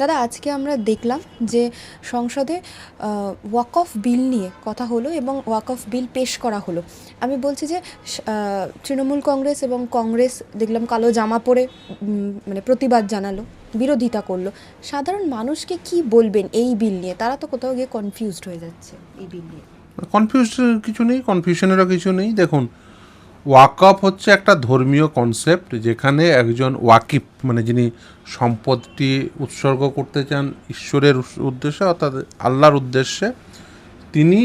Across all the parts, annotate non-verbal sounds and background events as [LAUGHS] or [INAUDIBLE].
দাদা, আজকে আমরা দেখলাম যে সংসদে ওয়াক অফ বিল নিয়ে কথা হলো এবং ওয়াক অফ বিল পেশ করা হলো। আমি বলছি যে তৃণমূল কংগ্রেস এবং কংগ্রেস দেখলাম কালো জামা পরে মানে প্রতিবাদ জানালো, বিরোধিতা করল। সাধারণ মানুষকে কি বলবেন এই বিল নিয়ে? তারা তো কোথাও গিয়ে কনফিউজড হয়ে যাচ্ছে এই বিল নিয়ে। কনফিউজ কিছু নেই কনফিউশনেরও কিছু নেই। দেখুন ওয়াকফ হচ্ছে একটা ধর্মীয় কনসেপ্ট যেখানে একজন ওয়াকিফ মানে যিনি সম্পদটি উৎসর্গ করতে চান ঈশ্বরের উদ্দেশ্যে অর্থাৎ আল্লাহর উদ্দেশ্যে, তিনি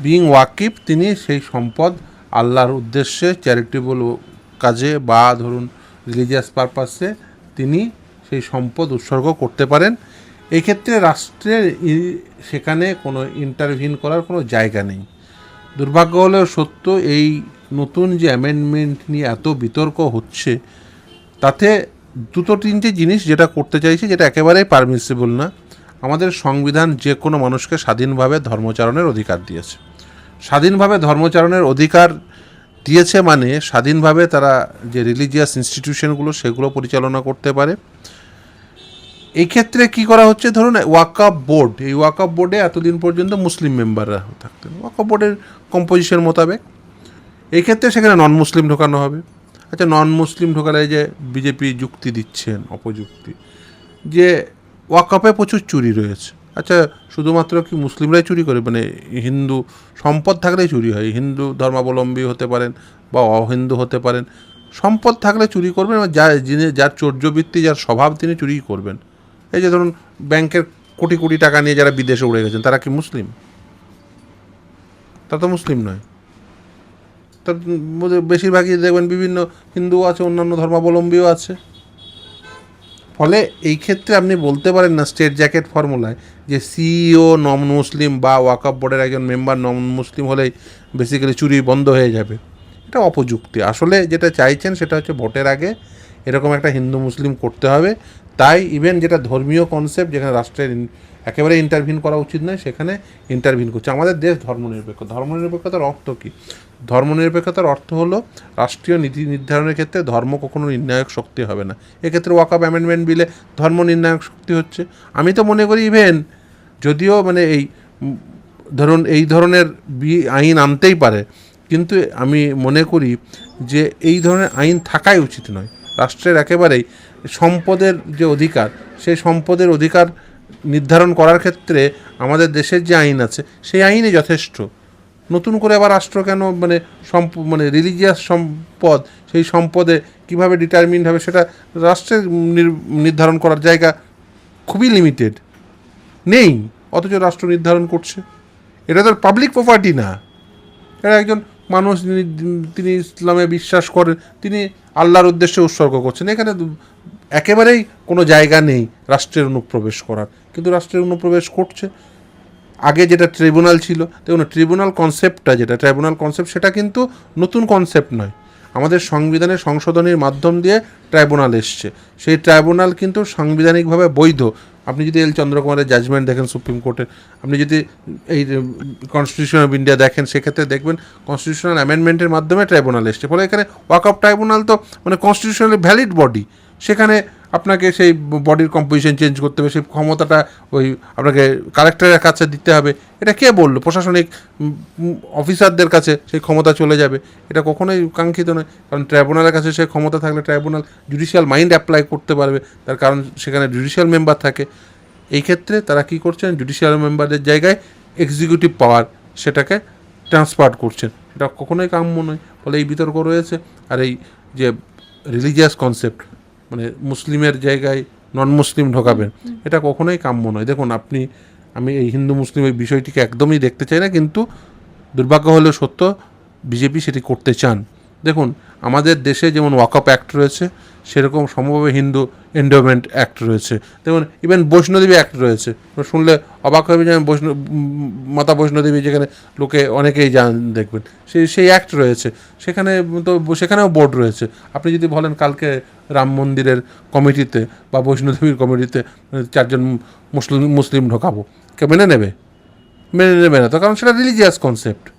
বিং ওয়াকিফ, তিনি সেই সম্পদ আল্লাহর উদ্দেশ্যে চ্যারিটেবল কাজে বা ধরুন রিলিজিয়াস পারপাসে তিনি সেই সম্পদ উৎসর্গ করতে পারেন। এই ক্ষেত্রে রাষ্ট্রের সেখানে কোনো ইন্টারভিন করার কোনো জায়গা নেই। দুর্ভাগ্য হলেও সত্য, এই নতুন যে অ্যামেন্ডমেন্ট নিয়ে এত বিতর্ক হচ্ছে, তাতে দুটো তিনটে জিনিস যেটা করতে চাইছে, যেটা একেবারেই পারমিসিবল না, আমাদের সংবিধান যে কোনো মানুষকে স্বাধীনভাবে ধর্মচারণের অধিকার দিয়েছে। স্বাধীনভাবে ধর্মচারণের অধিকার দিয়েছে মানে স্বাধীনভাবে তারা যে রিলিজিয়াস ইনস্টিটিউশনগুলো সেগুলো পরিচালনা করতে পারে। এই ক্ষেত্রে কি করা হচ্ছে? ধরুন, ওয়াকআপ বোর্ড। এই ওয়াকআপ বোর্ডে এতদিন পর্যন্ত মুসলিম মেম্বাররা থাকতেন। ওয়াকআপ বোর্ডের কম্পোজিশন মোতাবেক। এই ক্ষেত্রে সেখানে নন মুসলিম ঢোকানো হবে। আচ্ছা নন মুসলিম ঢোকালে যে বিজেপি যুক্তি দিচ্ছেন, অপযুক্তি, যে ওয়াকআপে প্রচুর চুরি রয়েছে। আচ্ছা শুধুমাত্র কি মুসলিমরাই চুরি করে? মানে হিন্দু সম্পদ থাকলেই চুরি হয়। হিন্দু ধর্মাবলম্বী হতে পারেন বা অহিন্দু হতে পারেন। সম্পদ থাকলে চুরি করবেন এবং যা যিনি, যার চৌর্যবৃত্তি, যার স্বভাব তিনি চুরি করবেন। এই যে ধরুন ব্যাংকের কোটি কোটি টাকা নিয়ে যারা বিদেশে উড়ে গেছেন, তারা কি মুসলিম? তারা তো মুসলিম নয়। তার বেশিরভাগই দেখবেন বিভিন্ন হিন্দু আছে, অন্যান্য ধর্মাবলম্বীও আছে। ফলে এই ক্ষেত্রে আপনি বলতে পারেন না স্টেট জ্যাকেট ফর্মুলায় যে সিইও নন মুসলিম বা ওয়াকআপ বোর্ডের একজন মেম্বার নন মুসলিম হলেই বেসিক্যালি চুরি বন্ধ হয়ে যাবে। এটা অপযুক্তি। আসলে যেটা চাইছেন সেটা হচ্ছে ভোটের আগে এরকম একটা হিন্দু মুসলিম করতে হবে। তাই ইভেন যেটা ধর্মীয় কনসেপ্ট যেখানে রাষ্ট্রের একেবারে ইন্টারভিন করা উচিত নয়, সেখানে ইন্টারভিন করছে। আমাদের দেশ ধর্মনিরপেক্ষ। ধর্মনিরপেক্ষতার অর্থ কী? ধর্মনিরপেক্ষতার অর্থ হলো রাষ্ট্রীয় নীতি নির্ধারণের ক্ষেত্রে ধর্ম কখনো নির্ণায়ক শক্তি হবে না। এক্ষেত্রে ওয়াকাপ অ্যামেন্ডমেন্ট বিলে ধর্ম নির্ণায়ক শক্তি হচ্ছে। আমি তো মনে করি ইভেন যদিও মানে এই ধরুন এই ধরনের বি, আইন আনতেই পারে, কিন্তু আমি মনে করি যে এই ধরনের আইন থাকাই উচিত নয়। রাষ্ট্রের একেবারেই সম্পদের যে অধিকার, সেই সম্পদের অধিকার নির্ধারণ করার ক্ষেত্রে আমাদের দেশের যে আইন আছে, সেই আইনে যথেষ্ট। নতুন করে আবার রাষ্ট্র কেন মানে সম্প মানে রিলিজিয়াস সম্পদ, সেই সম্পদে কীভাবে ডিটারমিন্ড হবে সেটা রাষ্ট্রের নির্ধারণ করার জায়গা খুবই লিমিটেড নেই, অথচ রাষ্ট্র নির্ধারণ করছে। এটা তো পাবলিক প্রপার্টি না। এটা একজন মানুষ তিনি ইসলামে বিশ্বাস করেন, তিনি আল্লাহর উদ্দেশ্যে উৎসর্গ করছেন। এখানে একেবারেই কোনো জায়গা নেই রাষ্ট্রের অনুপ্রবেশ করার। কিন্তু রাষ্ট্রের অনুপ্রবেশ করছে। আগে যেটা ট্রিব্যুনাল ছিল, দেখুন ট্রিব্যুনাল কনসেপ্টটা যেটা, ট্রাইব্যুনাল কনসেপ্ট সেটা কিন্তু নতুন কনসেপ্ট নয়। আমাদের সংবিধানের সংশোধনীর মাধ্যম দিয়ে ট্রাইব্যুনাল এসছে। সেই ট্রাইব্যুনাল কিন্তু সাংবিধানিকভাবে বৈধ। আপনি যদি এল চন্দ্রকুমারের জাজমেন্ট দেখেন সুপ্রিম কোর্টের, আপনি যদি এই কনস্টিটিউশন অফ ইন্ডিয়া দেখেন, সেক্ষেত্রে দেখবেন কনস্টিটিউশনাল অ্যামেন্ডমেন্টের মাধ্যমে ট্রাইব্যুনাল এসছে। ফলে এখানে ওয়াক অফ ট্রাইব্যুনাল তো মানে কনস্টিটিউশনালি ভ্যালিড বডি আপনাকে সেই বডির কম্পোজিশন চেঞ্জ করতে হবে, সেই ক্ষমতাটা ওই আপনাকে কালেক্টরের কাছে দিতে হবে। এটা কে বলল? প্রশাসনিক অফিসারদের কাছে সেই ক্ষমতা চলে যাবে। এটা কখনোই কাঙ্ক্ষিত নয়। কারণ ট্রাইব্যুনালের কাছে সেই ক্ষমতা থাকলে ট্রাইব্যুনাল জুডিশিয়াল মাইন্ড অ্যাপ্লাই করতে পারবে। তার কারণ সেখানে জুডিশিয়াল মেম্বার থাকে। এই ক্ষেত্রে তারা কি করছেন? জুডিশিয়াল মেম্বারদের জায়গায় এক্সিকিউটিভ পাওয়ার সেটাকে ট্রান্সফার করছেন। এটা কখনোই কাম্য নয়। ফলে এই বিতর্ক রয়েছে। আর এই যে রিলিজিয়াস কনসেপ্ট মানে মুসলিমের জায়গায় নন মুসলিম ঢোকাবেন, এটা কখনোই কাম্য নয়। দেখুন, আপনি, আমি এই হিন্দু মুসলিম এই বিষয়টিকে একদমই দেখতে চাই না, কিন্তু দুর্ভাগ্য হলেও সত্য, বিজেপি সেটি করতে চান। দেখুন, আমাদের দেশে যেমন ওয়াকআপ অ্যাক্ট রয়েছে সেরকম সমভাবে হিন্দু এন্ডোমেন্ট অ্যাক্ট রয়েছে। দেখুন ইভেন বৈষ্ণোদেবী অ্যাক্ট রয়েছে। শুনলে অবাক হবে যেমন বৈষ্ণব উম, মাতা বৈষ্ণোদেবী যেখানে লোকে অনেকেই যান দেখবেন। সেই সেই অ্যাক্ট রয়েছে। সেখানে তো সেখানেও বোর্ড রয়েছে। আপনি যদি বলেন কালকে রাম মন্দিরের কমিটিতে বা বৈষ্ণোদেবীর কমিটিতে চারজন মুসলিম মুসলিম ঢোকাবো কে মেনে নেবে? মেনে নেবে না। তো কারণ সেটা রিলিজিয়াস কনসেপ্ট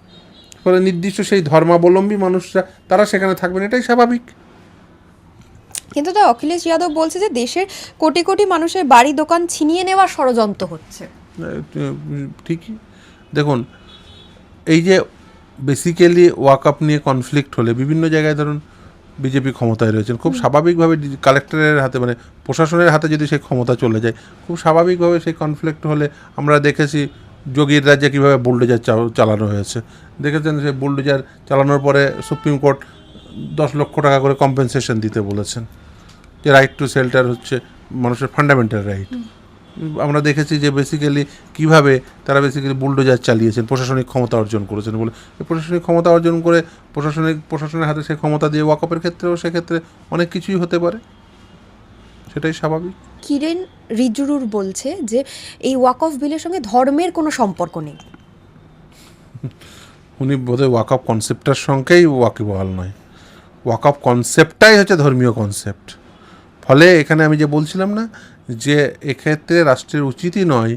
ফলে নির্দিষ্ট সেই ধর্মাবলম্বী মানুষরা তারা সেখানে থাকবেন। এটাই স্বাভাবিক। কিন্তু তো অখিলেশ যাদব বলছে যে দেশের কোটি কোটি মানুষের বাড়ি দোকান ছিনিয়ে নেওয়ার ষড়যন্ত্র হচ্ছে। ঠিকই। দেখুন এই যে বেসিক্যালি ওয়াকআপ নিয়ে কনফ্লিক্ট হলে বিভিন্ন জায়গায় ধরুন বিজেপি ক্ষমতায় রয়েছেন খুব স্বাভাবিকভাবে কালেক্টরের হাতে মানে প্রশাসনের হাতে যদি সেই ক্ষমতা চলে যায় খুব স্বাভাবিকভাবে সেই কনফ্লিক্ট হলে আমরা দেখেছি যোগীর রাজ্যে কীভাবে বুলডোজার চালানো হয়েছে। দেখেছেন সেই বুলডোজার চালানোর পরে সুপ্রিম কোর্ট দশ লক্ষ টাকা করে কম্পেনসেশন দিতে বলেছেন। যে রাইট টু শেল্টার হচ্ছে মানুষের ফান্ডামেন্টাল রাইট আমরা দেখেছি যে বেসিক্যালি কীভাবে তারা বেসিক্যালি বুলডোজার চালিয়েছেন প্রশাসনিক ক্ষমতা অর্জন করেছেন বলে। প্রশাসনিক ক্ষমতা অর্জন করে প্রশাসনিক প্রশাসনের হাতে সে ক্ষমতা দিয়ে ওয়াকপের ক্ষেত্রেও সেক্ষেত্রে অনেক কিছুই হতে পারে। সেটাই স্বাভাবিক। কিরেন রিজুরুর বলছে যে এই ওয়াক অফ বিলের সঙ্গে ধর্মের কোনো সম্পর্ক নেই। [LAUGHS] উনি বোধহয় ওয়াকআপ কনসেপ্টটার সঙ্গেই ওয়াকিবহাল নয়। ওয়াকআপ কনসেপ্টটাই হচ্ছে ধর্মীয় কনসেপ্ট ফলে এখানে আমি যে বলছিলাম না, যে এক্ষেত্রে রাষ্ট্রের উচিতই নয়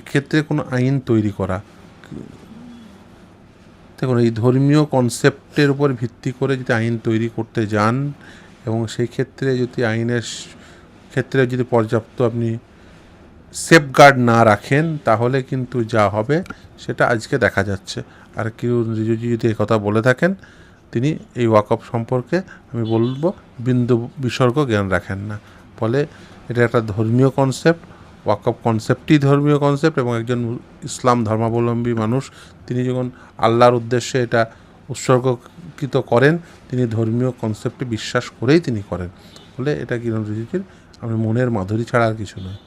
এক্ষেত্রে কোনো আইন তৈরি করা। দেখুন, এই ধর্মীয় কনসেপ্টের উপর ভিত্তি করে যদি আইন তৈরি করতে যান এবং সেই ক্ষেত্রে যদি আইনের ক্ষেত্রে যদি পর্যাপ্ত আপনি সেফগার্ড না রাখেন, তাহলে কিন্তু যা হবে সেটা আজকে দেখা যাচ্ছে। আর কেউ রিজুজি যদি কথা বলে থাকেন তিনি এই ওয়াকআপ সম্পর্কে আমি বলব, বিন্দু বিসর্গ জ্ঞান রাখেন না। ফলে এটা একটা ধর্মীয় কনসেপ্ট ওয়াকফ কনসেপ্টই ধর্মীয় কনসেপ্ট এবং একজন ইসলাম ধর্মাবলম্বী মানুষ, তিনি যখন আল্লাহর উদ্দেশ্যে এটা উৎসর্গকৃত করেন, তিনি ধর্মীয় কনসেপ্টে বিশ্বাস করেই তিনি করেন। ফলে এটা কিরণ রিজিজির আমি মনের মাধুরী ছাড়া আর কিছু নয়।